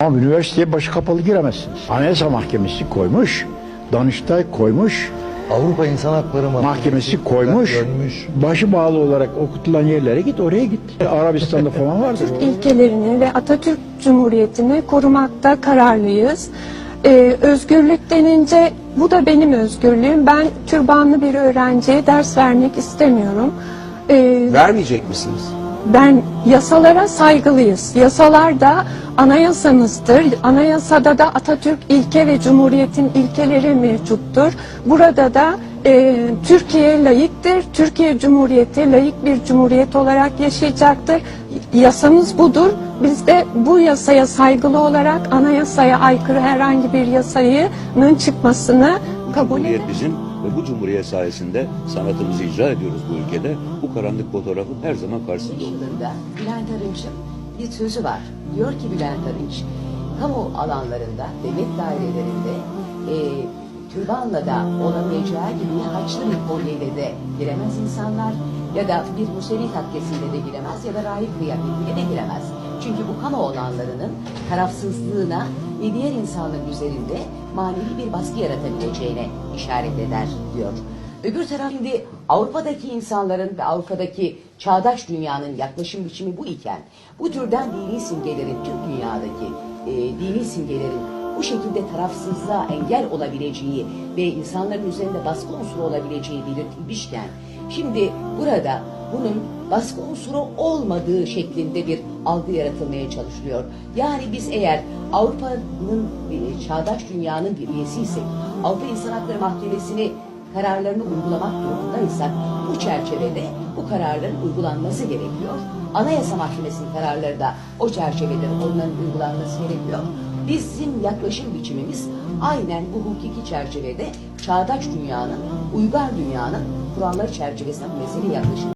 Ama üniversiteye başı kapalı giremezsiniz. Anayasa Mahkemesi koymuş, Danıştay koymuş, Avrupa İnsan Hakları mahkemesi koymuş, dönmüş. başı bağlı olarak okutulan yerlere git, oraya git. Arabistan'da falan vardır. ilkelerini ve Atatürk Cumhuriyeti'ni korumakta kararlıyız. Ee, özgürlük denince bu da benim özgürlüğüm. Ben türbanlı bir öğrenciye ders vermek istemiyorum. Ee, Vermeyecek misiniz? Ben yasalara saygılıyız. Yasalar da anayasamızdır. Anayasada da Atatürk ilke ve Cumhuriyet'in ilkeleri mevcuttur. Burada da e, Türkiye layıktır. Türkiye Cumhuriyeti layık bir cumhuriyet olarak yaşayacaktır. Yasamız budur. Biz de bu yasaya saygılı olarak anayasaya aykırı herhangi bir yasanın çıkmasını Bu kabul bizim ve bu cumhuriyet sayesinde sanatımızı icra ediyoruz bu ülkede. Bu karanlık fotoğrafın her zaman karşısında olur. Bülent Arınç'ın bir sözü var. Diyor ki Bülent Arınç, kamu alanlarında, devlet dairelerinde e, türbanla da olamayacağı gibi haçlı bir kolyeyle de giremez insanlar ya da bir Musevi takkesinde de giremez ya da rahip kıyafetiyle de giremez. Çünkü bu kamu olanlarının tarafsızlığına ve diğer insanların üzerinde manevi bir baskı yaratabileceğine işaret eder diyor. Öbür taraf şimdi Avrupa'daki insanların ve Avrupa'daki çağdaş dünyanın yaklaşım biçimi bu iken bu türden dini simgelerin tüm dünyadaki e, dini simgelerin bu şekilde tarafsızlığa engel olabileceği ve insanların üzerinde baskı unsuru olabileceği belirtilmişken şimdi burada bunun baskı unsuru olmadığı şeklinde bir algı yaratılmaya çalışılıyor. Yani biz eğer Avrupa'nın e, çağdaş dünyanın bir üyesiysek Avrupa İnsan Hakları Mahkemesi'ni kararlarını uygulamak durumundaysak bu çerçevede bu kararların uygulanması gerekiyor. Anayasa Mahkemesi'nin kararları da o çerçevede onların uygulanması gerekiyor. Bizim yaklaşım biçimimiz aynen bu hukuki çerçevede çağdaş dünyanın, uygar dünyanın kuralları çerçevesinde bu meseleye yaklaşım.